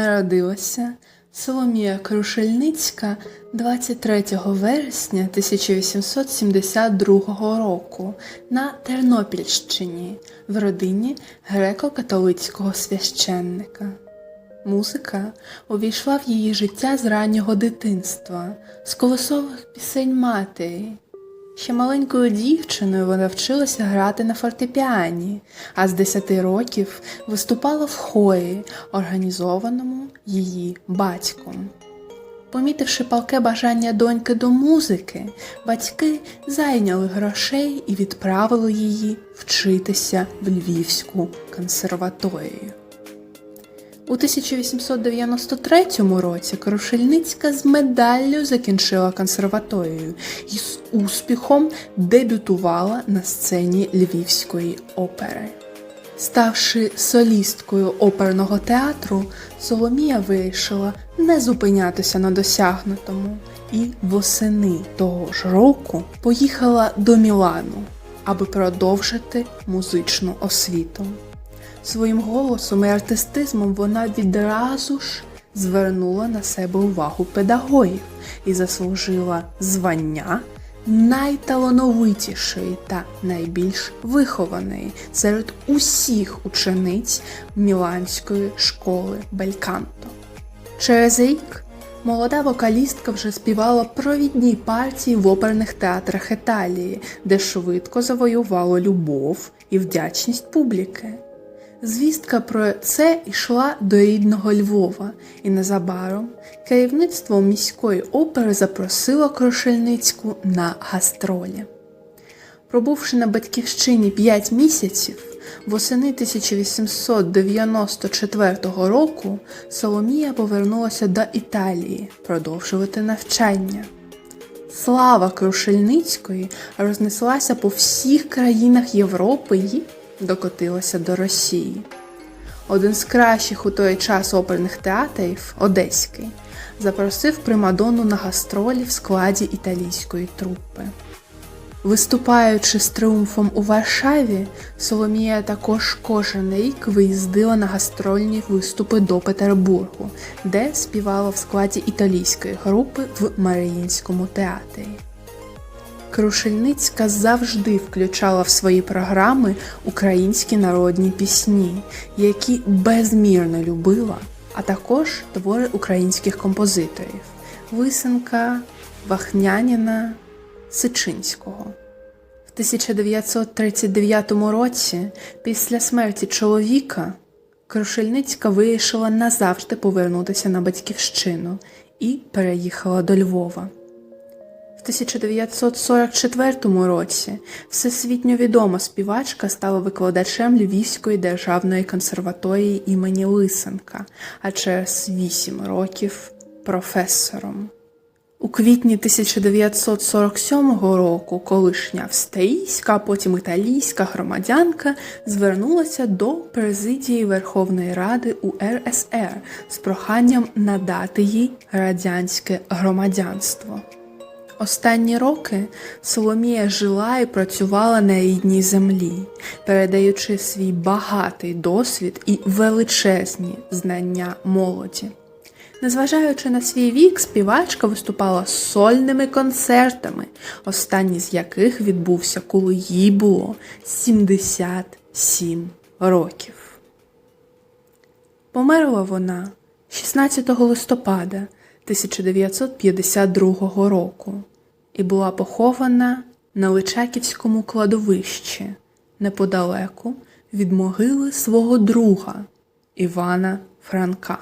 Народилася Соломія Крушельницька 23 вересня 1872 року на Тернопільщині в родині греко-католицького священника. Музика увійшла в її життя з раннього дитинства, з колосових пісень матері. Ще маленькою дівчиною вона вчилася грати на фортепіані, а з 10 років виступала в хорі, організованому її батьком. Помітивши палке бажання доньки до музики, батьки зайняли грошей і відправили її вчитися в Львівську консерваторію. У 1893 році Крушельницька з медаллю закінчила консерваторію і з успіхом дебютувала на сцені Львівської опери. Ставши солісткою оперного театру, Соломія вирішила не зупинятися на досягнутому і восени того ж року поїхала до Мілану, аби продовжити музичну освіту. Своїм голосом і артистизмом вона відразу ж звернула на себе увагу педагогів і заслужила звання найталановитішої та найбільш вихованої серед усіх учениць Міланської школи Бельканто. Через рік молода вокалістка вже співала провідні партії в оперних театрах Італії, де швидко завоювала любов і вдячність публіки. Звістка про це йшла до рідного Львова, і незабаром керівництво міської опери запросило Крушельницьку на гастролі. Пробувши на батьківщині 5 місяців, восени 1894 року Соломія повернулася до Італії продовжувати навчання. Слава Крушельницької рознеслася по всіх країнах Європи і докотилася до Росії. Один з кращих у той час оперних театрів, Одеський, запросив Примадонну на гастролі в складі італійської трупи. Виступаючи з тріумфом у Варшаві, Соломія також кожен рік виїздила на гастрольні виступи до Петербургу, де співала в складі італійської групи в Маріїнському театрі. Крушельницька завжди включала в свої програми українські народні пісні, які безмірно любила, а також твори українських композиторів Лисенка, Вахняніна, Сичинського. В 1939 році, після смерті чоловіка, Крушельницька вирішила назавжди повернутися на батьківщину і переїхала до Львова. В 1944 році всесвітньо відома співачка стала викладачем Львівської державної консерваторії імені Лисенка, а через 8 років професором. У квітні 1947 року колишня австрійська, а потім італійська громадянка звернулася до президії Верховної Ради УРСР з проханням надати їй радянське громадянство. Останні роки Соломія жила і працювала на рідній землі, передаючи свій багатий досвід і величезні знання молоді. Незважаючи на свій вік, співачка виступала сольними концертами, останній з яких відбувся, коли їй було 77 років. Померла вона 16 листопада 1952 року і була похована на Личаківському кладовищі неподалеку від могили свого друга Івана Франка.